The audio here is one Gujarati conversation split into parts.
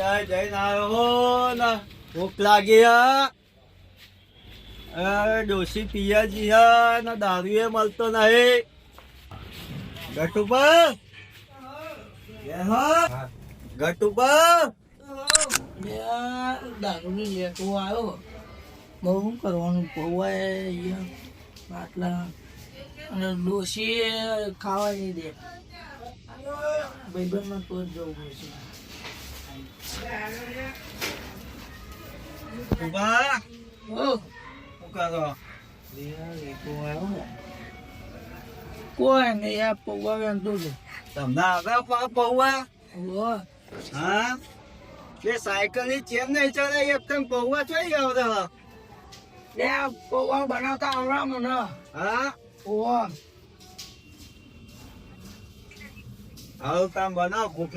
આવ્યો હે? મળતો નહીં. બહુ શું કરવાનું? પૌવાય બાટલા. અને ડોસી ખાવા નહીં દે. ભાઈબંધમાં તો જવું પડશે. ગટુબા ઓ શું કરો લેટો આવ્યો કોઈ નહીં આ પૌવા વેંધો છે તમને આવે પા પૌવા ઓ હા તે સાયકલની ચેન નહીં ચડે એકદમ પૌવા થઈ ગયો તો લે આ પૌવા બનાવતા આવડા મને હા ઓ આવું કામ બનાવ ભૂખ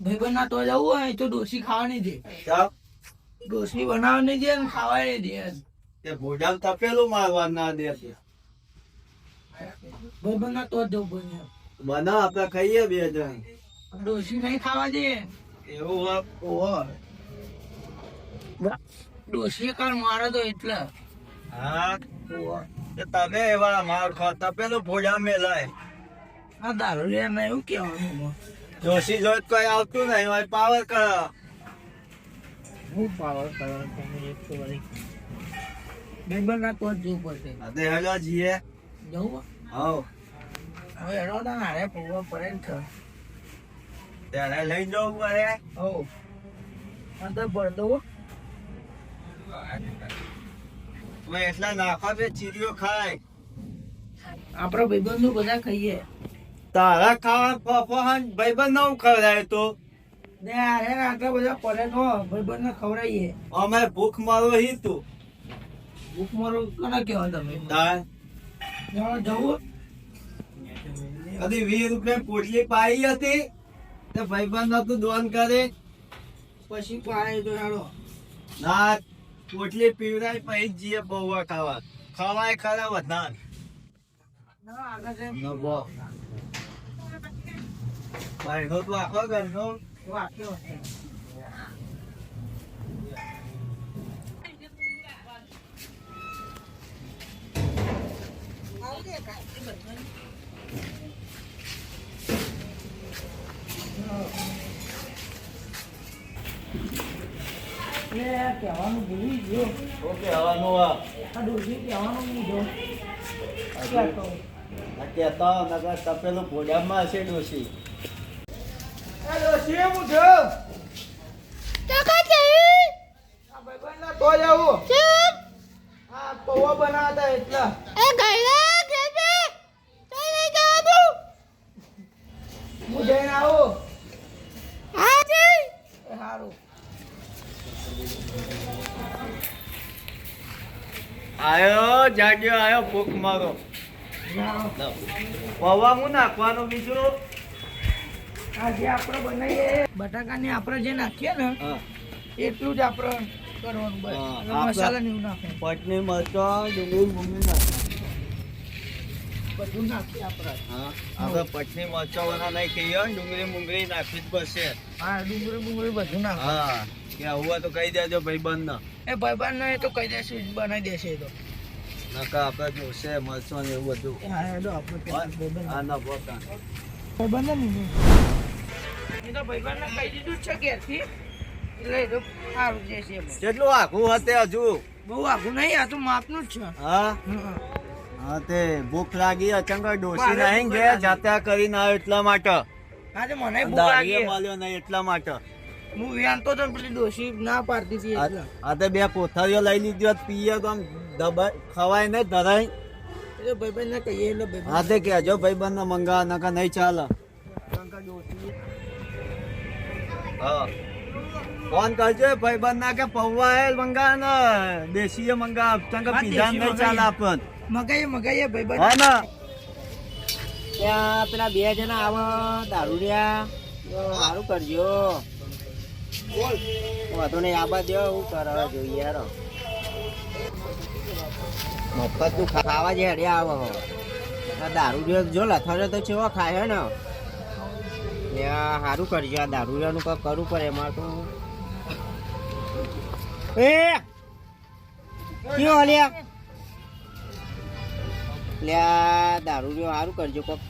લાગી ભાઈબંધના તો જવું હોય તો ડોસી ખાવાની છે. ડોસી બનાવવાની છે ને ખાવા નહીં દે તે ભોજામ તપેલું મારવા ના દે છે. ભાઈબંધના તો જવું પડે બનાવ આપડે ખાઈએ બે જણ. ડોસી નહીં ખાવા દે. એવું ઓહો ડોસી કાલ મારે તો એટલે. હા તમે એવા માર ખો તપેલું ભોજા મેલાય. આ દારૂ લે ને એવું કહેવાનું એમાં. જોશી જોત કોઈ આવતું નહીં હોય પાવર કરો. હું પાવર કરવા તમે એક તો વળી તો જ જવું પડશે અરે હેલો જીએ. જવું હવ. હવે એનો ના હારે પૂરો પડે ને છે ત્યારે લઈ જવું પડે હો અંદર ભર દઉં એટલા નાખવા બે ચીરીઓ ખાય. આપણા ભાઈબંધો બધા ખાઈએ. તારા ખાવા પપ્પા ભાઈબંધ નો ખવડાય તો? ને અરે ને આટલા બધા પડે તો ભાઈબંધને ખવડાવીએ અમે ભૂખ મારો હી તું. ભૂખ મારો કને કેવા તમે? તાર. જવા જવું કદી વીસ રૂપિયા પોટલી પાઈ હતી? તે ભાઈબંધ હતું દોન કરે? પછી પાય તો હેડો ના પોટલી પીવડાય પછી જ જઈએ બહુવા ખાવા. ખવાય ખરા વધાર. ના આગળ છે ન બો ભાઈનો તો આખો ઘરનો વાક્યો છે એ કહેવાનું ભૂલી ગયો ઓકે હવાનું આ આ ડોસી કહેવાનું ભૂલ્યો ક્યાં કહું આ કહેતા નગર તપેલું ભોજામાં હશે ડોશી એ ડોસી હું છે? આ ભાઈબંધના તો જાવું આ પૌવા બનાવતા એટલા. હું જઈને આવું. એ સારું આયો જાગ્યો આયો ભૂખ મારો. પૌવા હું નાખવાનું બીજું? આ જે આપણે બનાવીએ બટાકાને આપણે જે નાખીએ ને એટલું જ આપણે કરવાનું બસ. મસાલા ને એવું નાખે પટની મરચા ડુંગળી મમ્મી નાખે બધું નાખીએ આપણે. હા આપણે પટની મરચા વાળા નહીં કહીએ ડુંગળી મુંગળી નાખી જ બસે હા ડુંગળી મુંગળી બધું નાખે. હા કે આવું તો કહી દેજો ભાઈબંધ ને એ ભાઈબંધ એ તો કહી દેશે બનાવી દેશે તો. નકા આપણે જોશે મરચો ને એવું બધું. હા આપણે ના પોતા ભાઈબંધ ને એ તો ભાઈબંધ કહી દીધું છે ઘેરથી. એટલે એ સારું જે કેટલું આખું હતે હજુ? બહુ આખું નહીં આ તો માપનું જ છે. હા? હા તે ભૂખ લાગી અચંગ ડોસી નહીં ગયા લાગી. કરીને આવ્યો એટલા માટે. હા તો મને ભૂખ લાગી. મળ્યો નહીં એટલા માટે. હું વ્યાનતો તો પેલી ડોશી ના પાડતી હતી આ બે કોથળીઓ લઈ લીધી હોત પીએ તો આમ ખવાય ને ધરાય. એટલે ભાઈબંધ ને કહીએ એટલે ભાઈબંધ હા તે કહેજો ભાઈ બંને મંગા નકા નહીં ચાલે. ફોન કરજો ભાઈ બંધ ના કે પૌવા હે મંગા ને દેશીએ મંગા ચંગ પીધા નહીં ચાલે આપણ. મગાઈએ મગાઈએ ભાઈબંધ. હા ના. ત્યાં પેલા બે જણા આવે દારૂડિયા સારું કરજો. વાંધો નહીં આબા દો હું કરવા જોઈએ યાર. મફત તું ખાવા જે હેડે આવે. દારૂ દારૂડિયો જો લથાડે તો ચેવો ખાય ને. આ સારું કરજો આ દારૂડિયાનું કંઈક કરવું પડે, એમાં તો. એ! કયો લ્યા લે આ દારૂડિયો સારું કરજો કોક.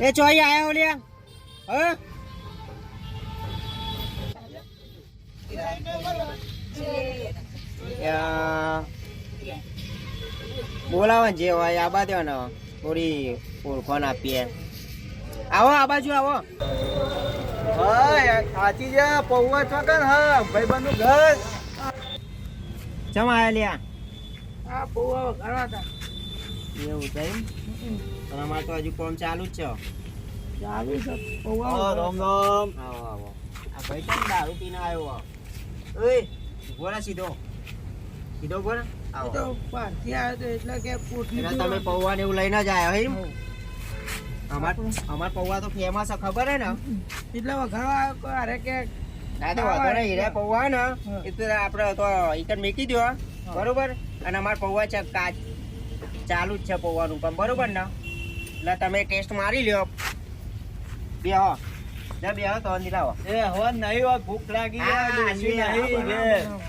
એ ચોઈ આયા ઓલ્યા હે? બોલાવા જે હોય, આ દેવાના ને થોડી ઓળખાણ આપીએ. આવો આ બાજુ આવો. સાચી છે પૌવા ચોકન હા ભાઈબંધનું ઘર. ચમ આયા લ્યા? આ પૌવા વઘારવા હતા. એવું છે પણ અમારે તો હજુ કોમ ચાલુ જ છે? ચાલુ છે પૌવા રામ રામ. આવો આવો. આ ભાઈ કેમ દારૂ પીને આવ્યો? ઓય. ઊભો સીધો. સીધો. આવો તો પારથી આવ્યો એટલે કે પોટલી તમે પૌવા ને એવું લઈને જ આવ્યો એમ? અમાર અમાર પૌવા તો ફેમસ છે ખબર હે ને? એટલે વઘારવા અરે કે દાદા વાંધો હીરા પૌવા ને એ તો આપણે તો ઈકન મેકી દો બરોબર? અને અમાર પૌવા છે કાચ. ચાલુ જ છે પૌવાનું પણ બરોબર ને? એટલે તમે ટેસ્ટ મારી લ્યો. બે હો.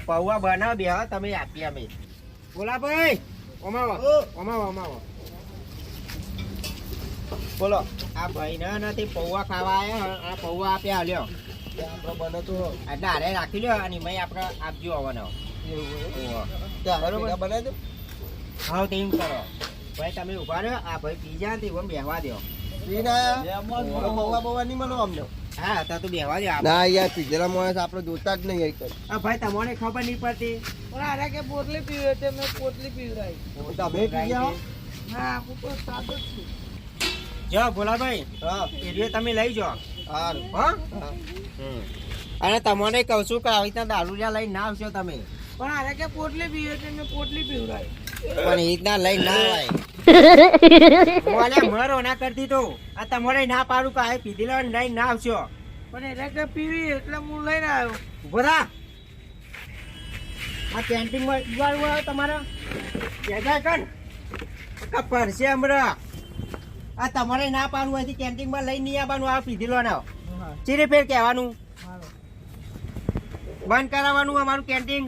પૌવા બનાવ બે તમે આપીએ અમે બોલા ભાઈ. ઓમાવો. ઓમાવો ઓમાવો. બોલો. આ ભાઈ ને નથી પૌવા ખાવા આવ્યા આ પૌવા આપ્યા લ્યો. એટલે હારે રાખી લ્યો અને ભાઈ આપણે આપજો આવવાનો. બરોબર? હા તેમ કરો. ભાઈ તમે ઊભા રહ્યો આ ભાઈ બીજા નથી એમ બેહવા દો જેમ જ હા તું બેહવા દો આ ના માણસ આપણે જોતા જ નહીં આ ભાઈ તમને ખબર નહીં પડતી? પણ હારે કે પોટલી પીવી એટલે મેં પોટલી પીવડાવી જ ભોલાભાઈ એરિયો તમે લઈ જાઓ. સારું હો? અને તમને કહું છું કે આવી રીતના દારૂડિયા લઈ ના આવશો તમે. પણ હારે કે પોટલી પીવે એટલે પોટલી પીવડાય. પણ એ રીતના લઈ ના આવે બોલે મરો ના કરતી તો. આ તમારે ના પાડું કે આ લેવા લઈ ના આવશો. પણ એટલે કે પીવી એટલે હું લઈને આવ્યો. બધા આ કેન્ટીનમાં હોય તમારે. જગ્યા કર આ પરસે હમણાં. આ તમારે ના પાડવું હોય કેન્ટીનમાં લઈ નહીં આવવાનું આ પીધેલો ના ચીરે ફેર કહેવાનું. બંધ કરાવવાનું અમારું કેન્ટીન.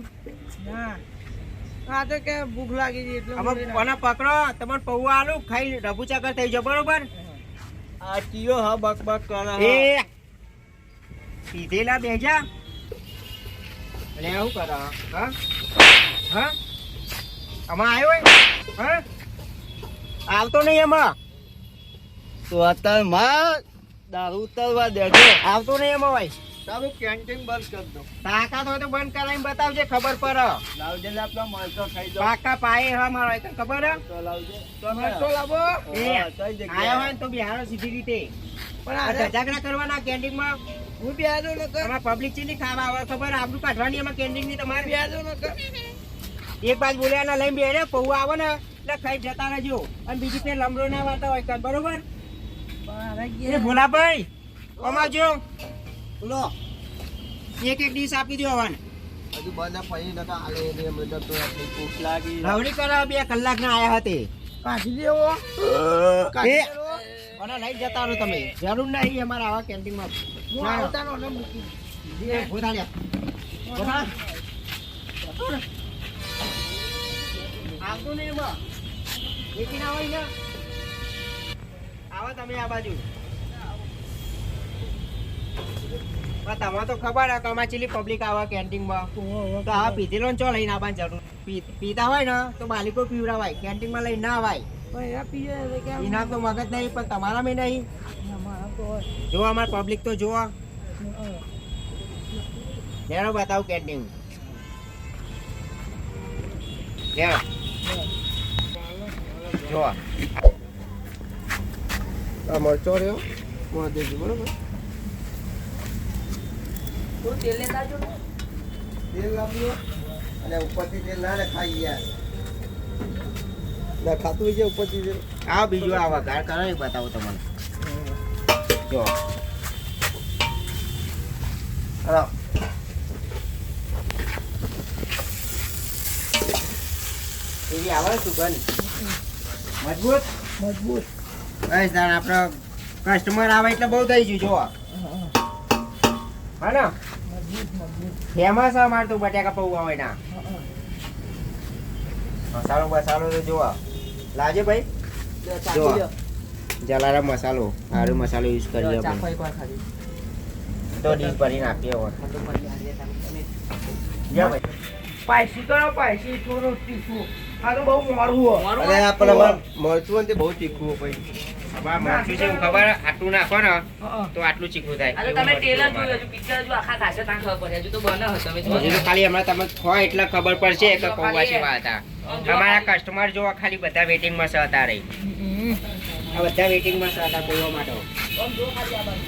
હા તો કે ભૂખ લાગી ગઈ એટલે અમે પકડો? તમારે પૌવા આલું ખાઈ રઘુ થઈ જાવ બરોબર? આ ટીયો હા બક બક કરે. એ. પીધેલા બેજા અને એવું કરો હા. હા? આમાં આવ્યો હા? આવતો નહીં એમાં. તો અત્યારે માં દારૂ ઉતરવા દેજો. આવતો નહીં એમાં ભાઈ. તારું કેન્ટીન બંધ કરી દો તાકાત હોય તો બંધ કરાવીને બતાવજે ખબર પર લાવજે લે આપણા ખાઈ જાઓ. પાકા પાયે હા મારો તો ખબર હે? તો લાવજે. લાવો. એ? આયો હોય તો બિહારો સીધી રીતે. પણ આ ધજાગરા કરવાના કેન્ટીનમાં હું પ્યાજો ન કર. આમાં પબ્લિક ચીની ખાવા આવે ખબર? આપણું કાઢવાની એમાં કેન્ટીનની તમારે. પ્યાજો ન કર. એક બાજ બોલ્યા ના લઈને બેરે પૌવા આવે ને. એટલે ખાઈ જતા રહેજો. અને બીજી ફેર લમડો ના વાતા હોય કાં, બરોબર? એ ભોલાભાઈ કમાજો લો એક એક ડીશ આપી દો હવાને. હજુ બધા પછી નતા આલે એને એમ તો ભૂખ લાગી. રવડી કરાવ બે કલાક ના આયા હતી. કાઢી દેવો. કાઢી દેવો. અને લઈ જતા રહો તમે. જરૂર નહીં અમારા આવા કેન્ટીનમાં હું ના. આવતાનો ને મૂકી. એ ભૂતા લ્યા. આવતો નહીં એમાં. એકી ના હોય ને. આવો તમે આ બાજુ. પણ તો ખબર હે કે અમારે પબ્લિક આવે કેન્ટીનમાં તો આ પીધેલો ને ચો લઈને આવવાની જરૂર. પીતા હોય ને તો બાલિકો પીવડાવાય. કેન્ટીનમાં લઈને ના આવાય એના પીએ એટલે કે એના તો મગજ નહીં પણ. જો અમાર પબ્લિક તો જોવો. લેણો બતાવું કેન્ટીન જો આ મરચો રહ્યો. મોં દેજો બરોબર? થોડું તેલ લેતા આવજો તેલ આપ્યો અને ઉપરથી તેલ ના ને ખાઈ યાર. ના ખાતું હોય છે ઉપરથી તેલ આ બીજું આ વઘાર કરો એ બતાવું તમને. જો. હાલો. એવી આવે સુગંધ. મજબૂત? મજબૂત. બસ તાણ આપણો કસ્ટમર આવે એટલે બહુ થઈ ગયું જોવા. હા ફેમસ આ માર તું અમારે તો બટાકા પૌવા હોય ના મસાલો મસાલો તો જોવા. લાજે ભાઈ. જો. જલારામ મસાલો હારો મસાલો યુઝ કરીએ આપણે. તો ડીશ ભરી નાખીએ હવે. જા ભાઈ. પાયસી કરો પાઈસી થોડું તીખું. આ તો બહુ મોડું હોય અરે આપણે પણ મરચું તે બહુ તીખું હોય છે ખબર આટલું નાખો ને તો આટલું ચીકું થાય. અરે તમે ટેલર જોયું હજુ પિક્ચર હજુ આખા ખાશે ત્યાં ખબર પડે હજુ તો બને તમે હજુ ખાલી હમણાં તમે ખો એટલે ખબર પડશે કે પૌવા જેવા હતા. તમારા કસ્ટમર જો ખાલી બધા વેટિંગમાં છે અત્યારે આ બધા વેટિંગમાં છે હતા કોવા માટે.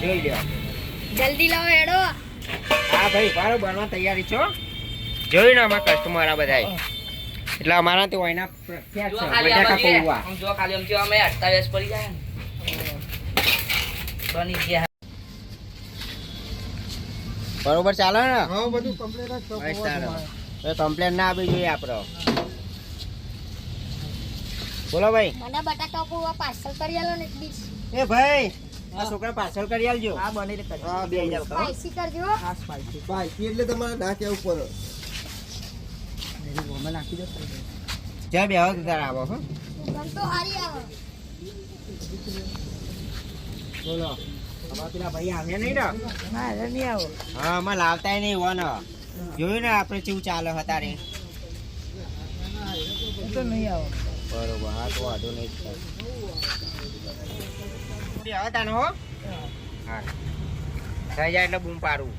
જોઈ લ્યો. જલ્દી લાવો એડો હા ભાઈ બારો બનવા તૈયારી છો? જોઈ ને અમારા કસ્ટમર આ બધા એટલે અમારા તો એના પ્રખ્યાત છે બધા આમ જો ખાલી અમે અડતા વેસ પડી જાય ને. બની ગયા. બરોબર ચાલે ને? હા બધું કમ્પ્લીટ જ કમ્પ્લેન ના આપી જોઈએ આપણો બોલો ભાઈ. મને બટાકા પૌવા પાર્સલ કરી આલો ને ડીશ એ ભાઈ આ છોકરા પાર્સલ કરી આલજો. હા બની રે હા બે હજાર સ્પાઈસી કરજો. ભાઈ એટલે તમારે ના કેવું પડે જા બે આવો તારા આવો હો ગમ તો હારી આવે. બોલો. અમારા પેલા ભાઈ આવ્યા નહીં ને ના અરે નહીં આવો. હા અમે લાવતાય નહીં હોને જોયું ને આપણે કેવું ચાલે હતા રે તો નહીં આવો. બરોબર હા તો વાંધો નહીં હવે તાને હો? હા. થઈ જાય એટલે બૂમ પાડું.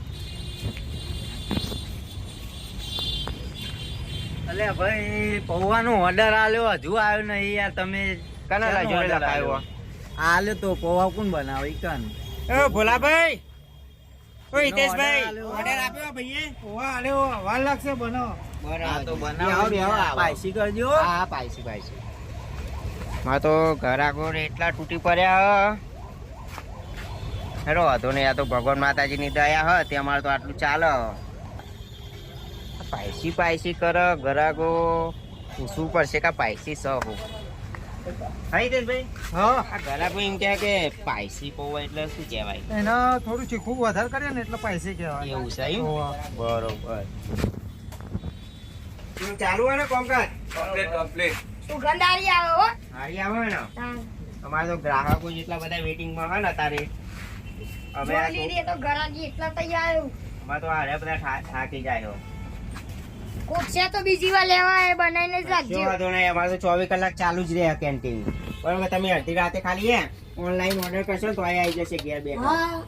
અલે ભાઈ પૌવાનો ઓર્ડર આલ્યો. હજુ આવ્યો નહીં યાર તમે કના લા જોડે લખાયો? આલ્યો તો પોવા કોણ બનાવે કન? એ ભોલાભાઈ! ઓ હિતેશભાઈ! ઓર્ડર આપ્યો ભાઈએ? પોવા આલ્યો વાર લાગશે બનો આ તો બરાબર બનાવો. પાયસી કરજો. હા પાઈસી પાઈસી માં તો ઘરાકો એટલા તૂટી પડ્યા હેરો વાંધો નહીં આ તો ભગવાન માતાજીની દયા હ. તે અમારે તો આટલું ચાલે પાયસી પાયસી કર ઘરાગો પૂછવું પડશે કે પાયસી સ હું હા હા. આ ઘરાકો એમ કહે કે પાયસી પૌવા એટલે શું કહેવાય? એના થોડું ચીખું વધારે કરીએ ને એટલે પૈસે કહેવાય. એવું છે બરોબર. ચાલુ હોય ને કોમકાજ? કમ્પ્લીટ કમ્પ્લીટ સુગંધ હારી આવે હો. હારી આવે ને? અમારે તો ગ્રાહકો જેટલા બધા વેટિંગમાં હોય ને તારે અમે આ તો ઘરાકી એટલા તૈયાર આવ્યું. અમારે તો હારે બધા થાકી જાય હો. તો બીજી વાર લેવા એ બનાવીને જ રાખજો વાંધો નહીં અમારે તો ચોવીસ કલાક ચાલુ જ રહે કેન્ટીન પણ તમે અડધી રાતે ખાલી હે ઓનલાઈન ઓર્ડર કરશો તો આવી જશે ઘેર બે હા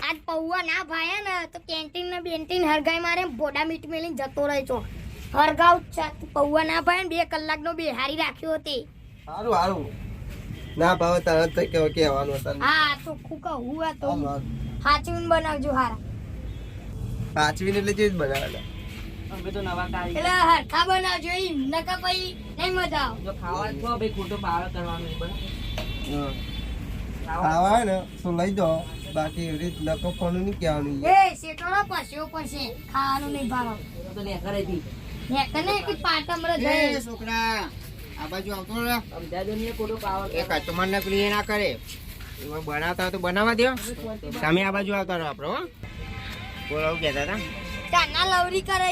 આજ પૌવા ના ભાયા ને તો કેન્ટીન ને બેન્ટીન હરગાઈ મારે ભોડા મીટ મેલીને જતો રહે છો હરગાવ. પૌવા ના ભાઈ બે કલાકનો બેહારી રાખ્યો હતી સારું સારું ના ભાવે તરત તો કેવા કહેવાનું હતા. હા તો ખુકા હુવા તો હાચવીને બનાવજો હારા. પાચવીને એટલે જેવી જ બનાવે. અમે તો નવા કાઢી એટલે હરખા બનાવજો ઈ નકા પછી નહીં મજા આવે જો ખાવા તો ભાઈ ખોટો પાવર કરવાનો એ બરાબર? ખાવા? ને તો લઈ દો બાકી એવી રીત નકો ફોનું નહીં કહેવાનું. એ શેટોળો પસ્યો પછી ખાવાનું નહીં ભાવ. તો ને ઘરેથી ને કને કે પાટમ રે છોકરા આ બાજુ આવતો ને એ કસ્ટમર ને એ ના કરે. એમાં બનાવતા તો બનાવવા દો તમે આ બાજુ આવતા રહો આપણો હો. બોલો આવું કહેતા હતા. તાના લવરી કરે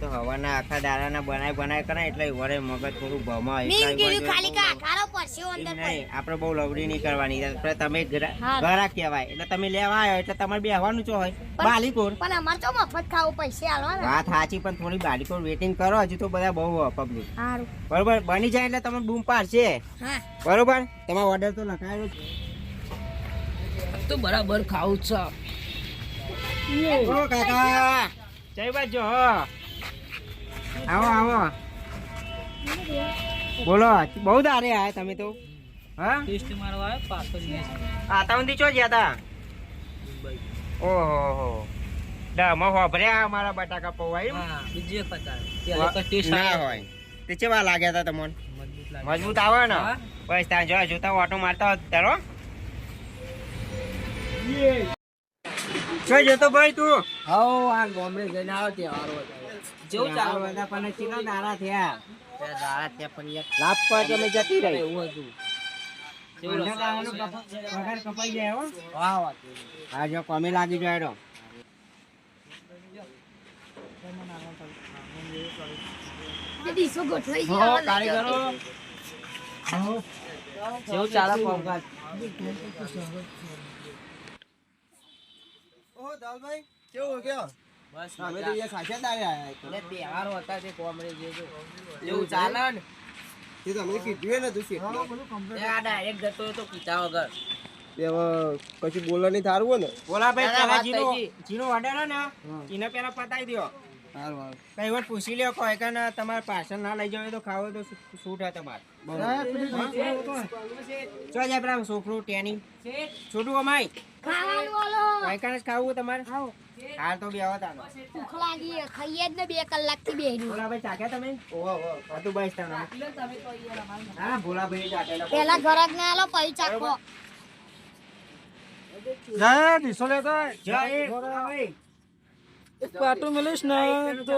તો હવાના આખા દાડાના બનાય બનાય કરે એટલે વરે મગજ થોડું ભમાય મેં કીધું ખાલી કા ખારો પડશે અંદર નહીં આપણે બહુ લવડી નહીં કરવાની. આપણે તમે ઘરા કહેવાય. એટલે તમે લેવા આવ્યો એટલે તમારે બેહવાનું છો હોય. પણ- બાલીકોર પણ અમાર તો મફત ખાવું પૈસે આલવાના વાત સાચી પણ થોડી બાલીકોર વેટિંગ કરો. હજુ તો બધા બહુ પબ્લિક સારું બરોબર? બની જાય એટલે તમે બૂમ પાડશે. હા. બરોબર? તમારો ઓર્ડર તો લખાયો છે તો બરાબર ખાવું છે. ઓ કાકા. જય બાજુ આવો આવો. બોલો બહુ દારે આયા તમે તો. હા? ટેસ્ટ મારવા પાછો આતા ઊંધી ચો ગયા તા? ઓહો. હો ડામાં હોભર્યા મારા બટાકા પૌવા એમ? હા બીજી વખત ટેસ્ટ ના હોય. તે ચેવા લાગ્યા તા તમને? મજબૂત આવે ને? બસ ત્યાં જો જોતા ઓટો મારતા હોત તારો શું જતો ભાઈ તું. હવ આ ગામડે જઈને આવો તહેવારો જેવું ચાલે. બધા પણ ચીનો દાડા થયા. દારા ત્યાં પણ એક લાભ પર તમે જતી રહી. એવું હતું. હો. જો કોમે લાગી જાય કારીગરો. જેવું ચાલે ઓહો દાલભાઈ કેવું ગયો બસ અમે તો અહીંયા સાચા દાડે આયા હતા. એટલે તહેવારો હતા તે કોમડે જે જો જેવું ચાલે ને. તે તો અમે કીધું એ નતું શેઠને. આ ડાયરેક્ટ જતો હતો પીતા વગર. કશું બોલવા નહીં થારું ને? બોલા ભાઈ જીનો જીનો ને એને પેલા પતાવી દો કઈ વાર પૂછી લ્યો કોઈ કે ના તમારે પાર્સલ ના લઈ જાવ તો ખાવો તો છૂટ હે તમારે? ચો જાય પેલા છોકરું ટેની છોટું અમાય? વાયકાને ખાવું તમારે? હાલ તો બે તાનો. ભૂખ લાગી ખાઈએ જ ને બે કલાકથી બેહી. ભોલા ચાખ્યા તમે? હા તું બસ તમે. હા ભોલા ચાખેલા. પેલા ઘરાક ને આલો પછી ચાખો. જા એ ભોલા ભાઈ પાટું મેલીશ ને તો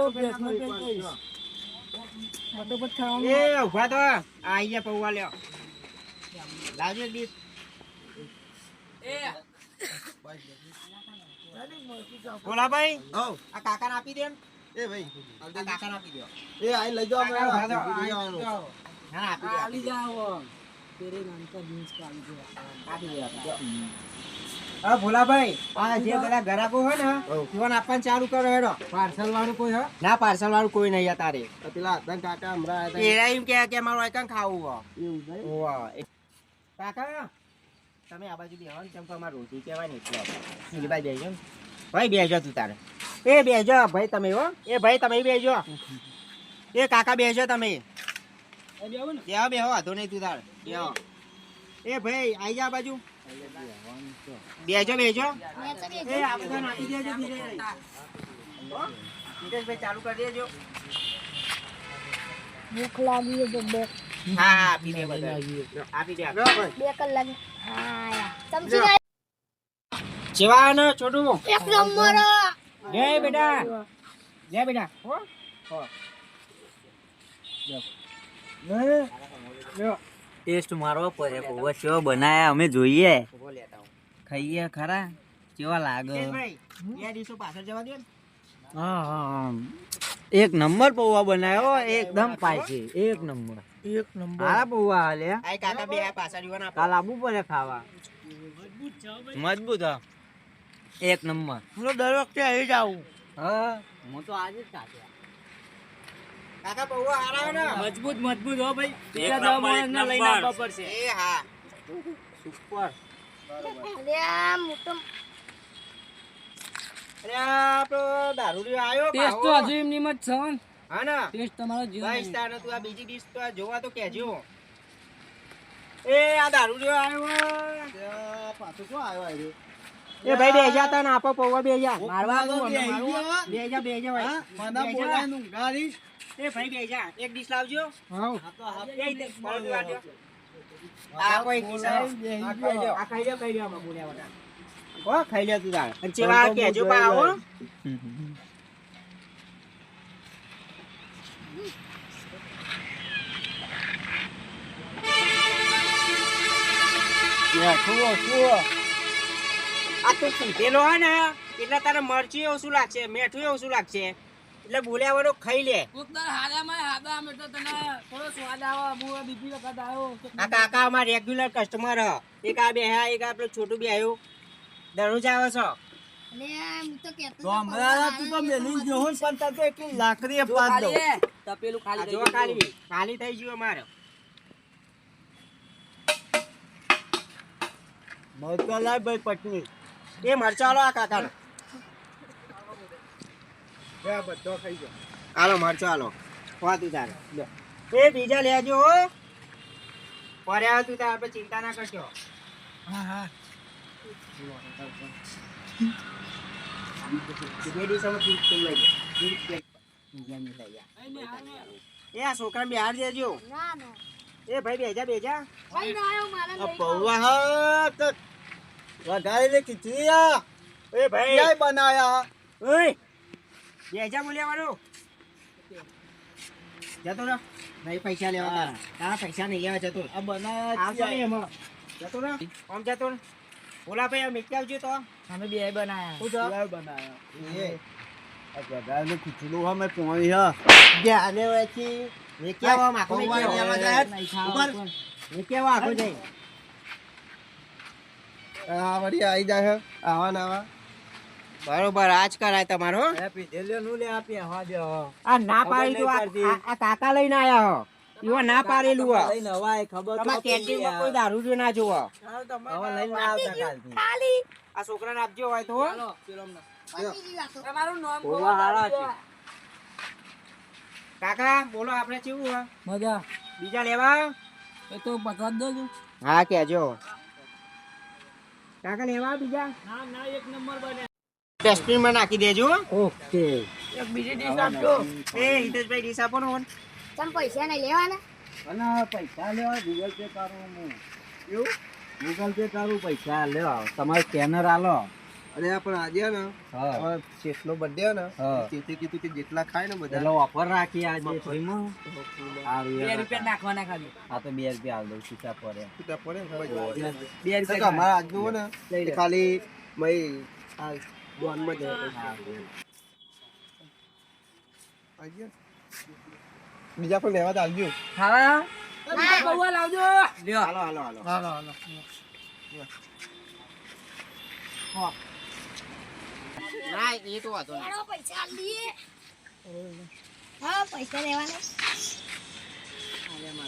એ ઊભા તો આઈયા પૌવા લ્યો. લાવજો દીપ. ભોલા ભાઈ. હઉ. આ કાકાને આપી દે એ ભાઈ. આ કાકાને આપી દો. એ આઈ લઈ જાઓ કાકા ઊભા તો, આપણે આપી. જાઓ. ના ના, આપી દો, આપી દો. આપી દો, આપી દો. હા ભોલાભાઈ આ જે બધા ગ્રાહકો હોય ને. ફોન આપવાનું ચાલુ કરો હેડો. પાર્સલ વાળું કોઈ હા ના પાર્સલ વાળું કોઈ નહીં આ પેલા કાકા હમણાં એરા એમ કે કે મારું આઈકન ખાવું હો. એવું કાકા તમે આ બાજુ બેહો કેમ કે અમારે રોટી કહેવાય ને એટલે બાજુ ભાઈ બેસજો તું તારે. એ બેસજો ભાઈ તમે હો. એ ભાઈ તમે બેજો એ કાકા બેસજો તમે. બેહો બેહો વાંધો નહીં તું તારે. બેહો. એ ભાઈ આઈ જા આ બાજુ બેજો. એ બેઠી. નાખી દેજો ધીરે ચાલુ કરી દેજો. ભૂખ લાગી છે. હા હા આપી દે આપી દે બે કલાક હા યાર. જેવા ને છોટું. એક નંબર. જય બેટા. જય બેટા. હો હો. ટેસ્ટ મારવો પડે. બહુ કેવો બનાયા અમે જોઈએ. ઊભો લેતા હું. ખાઈએ ખરા? કેવા લાગે? બે દિવસો પાછળ જવા દો ને. હા હા હા. એક નંબર પૌવા બનાવ્યો એકદમ પાછી. એક નંબર. એક નંબર. આ પૌવા હાલે. કાકા બે પાછળ પડે ખાવા. મજબૂત હા. એક નંબર. હું તો દર વખતે આવી જ આવું. હા. હું તો આજે જ ખાધ્યા કાકા પૌવા હારા ને? મજબૂત મજબૂત હો ભાઈ. બીજા દવા માણસને લઈને આવવા પડશે. એ હા. સુપર. અરે આ મોટો અરે આ આપણો દારૂડિયો આયો ટેસ્ટ તો હજુ એમની જ છે હા ને. ટેસ્ટ તમારો જીવ ભાઈ સ્ટાર તું આ બીજી ડીશ તો જોવા તો કેજો એ આ દારૂડિયો આયો પાછો શું આવ્યો આ એ ભાઈ બેજા તા ને આપો પૌવા બે જા મારવા બે જા બેજા ભાઈ મને બોલાયનું ઊંઘાડીશ. એ ભાઈ બેજા એક ડીશ લાવજો હાઉ. એ દે, બોલ વાળજો. આ કોઈ ડીશ આ ખાઈ લ્યો. આ ખાઈ લ્યો, ખાઈ લ્યો આમાં બોલ્યા વડા હો, ખાઈ લ્યો તું તારે. અને ચેવા કહેજો પા હો. આ તું પીધેલો હોય ને એટલે તારે મરચી ઓછું લાગશે મેઠું ઓછું લાગશે એટલે ભૂલ્યા વગર ખાઈ લે. કોકદાર હાદામાં હાદા અમે તો તને થોડો સ્વાદ આવો બહુ બીજી વખત આવ્યો. આ કાકા અમાર રેગ્યુલર કસ્ટમર હ. એક આ બે હા એક આપણું છોટું બી આવ્યું. દરરોજ આવે છો? ખાલી જો ખાલી ખાલી થઈ ગયું અમારે. મરચા લાય ભાઈ પટની. એ મરચા લો આ કાકા બે બધો ખાઈ ગયો. હાલો મરચો હાલો. ખવા તારે. એ બીજા લેજો હો. પર્યા તું તારે આપણે ચિંતા ના કરશો. હા હા. એ છોકરા બિહાર દેજો. ના ના. એ ભાઈ બેજા બેજા. પૌવા વધારે ખીચડી એ ભાઈ. બનાયા? ઓય બે હજાર જતો રહો નહીં પૈસા લેવા તારા તારા પૈસા નહીં લેવા જતો. આ બના જતો રહો આમ જતો ને બોલા ભાઈ મેકી આવજો તો. અમે બે બનાયા. શું છે? બનાયા. એ. આ ગધાનું ખીચડું હમે પોણી હ વેચી મેકી આવો માખો મેકી આવો. લેવા જાય. નહીં ખાવા ઉપર. મેકી આવો આખો જઈ. આ વળી આવી જાય આવા ને આવા. બરોબર આજ કરાય તમારો એ પીધેલ્યો નું લે આપી હવા આ ના પાડી આ- કાકા લઈને આયા હો. ઈવો ના પાડેલું હો. લઈને હવાય ખબર તો પડી કોઈ દારૂ જો ના જોવો હવે લઈને આવતા કાલથી. ખાલી. આ છોકરાને આપજો હોય તો તમારું નામ બોલો હારા છે. કાકા બોલો આપણે કેવું હો? મજા. બીજા લેવા? એ તો પકવા દો હા કેજો. કાકા લેવા બીજા? ના ના એક નંબર બને. ડસ્ટબિનમાં નાખી દેજો ઓકે. એક બીજી ડીશ આપજો. એ હિતેશભાઈ ડીશ આપો ને ફોન તમે પૈસા નહીં લેવાના? અને પૈસા લેવા ગૂગલ પે કરું હું. ગૂગલ પે કરું પૈસા લેવા. તમારે સ્કેનર આલો. અરે પણ આજે ને શેઠનો birthday ને તેથી કીધું કે જેટલા ખાય ને બધા. ઓફર રાખી આજે. સારું બે રૂપિયા નાખવાના ખાલી. આ તો બે રૂપિયા આલ દઉં સીધા પડે છૂટા પડે. બે અમારા આજનું હોય ને ખાલી મય આ દોનમાં જ આવજો. બીજા પણ લેવા આવજો. ખાવા બીજા પૌવા લાવજો. લ્યો. હાલો હાલો હાલો. હાલો હાલો. ના એ તો વાંધો નહીં. એનો પૈસા આલ હા પૈસા લેવાના.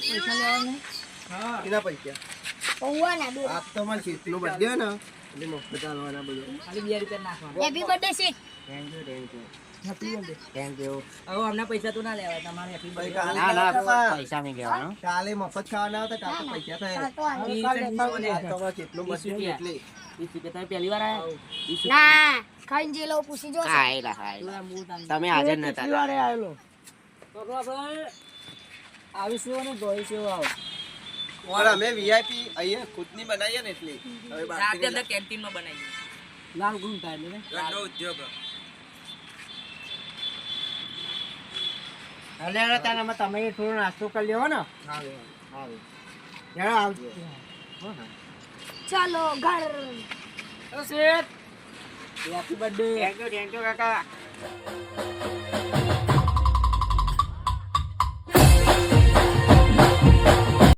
પૈસા લેવાના. એના પૈસા? પૌવા ના દો આ તો અમારા શેઠનો birthday ને એટલે મફત આલવાના બધું ખાલી બે રૂપિયા નાખવાના happy birthday seat thank you thank you happy birthday thank you હવે અમને પૈસા તો ના લેવાય તમારે હેપી બર્થડે ના ના પૈસા નહીં લેવાનો કાલે મફત ખાવાના હતા કાલે પૈસા થાય તો આલ. આ તો અમારા શેઠનો birthday હોય એટલે વીસ રૂપિયા તમે પહેલી વાર ના ખાઈને જે લો પૂછી જો હા એલા હા એલા. તમે હાજર નતા આવેલો આવીશું અને આવો પણ અમે વીઆઈપી અહીંયા ખુદની બનાવીએ ને એટલે હવે બહારથી અંદર કેન્ટીનમાં બનાવીએ. લાલ ગુણ થાય ને ઘરનો ઉદ્યોગ. એટલે હવે તારામાં તમે થોડો નાસ્તો કરી લેવો ને. હા હા આવજો ચાલો ઘર. તો શેઠ. Happy birthday thank you thank you કાકા.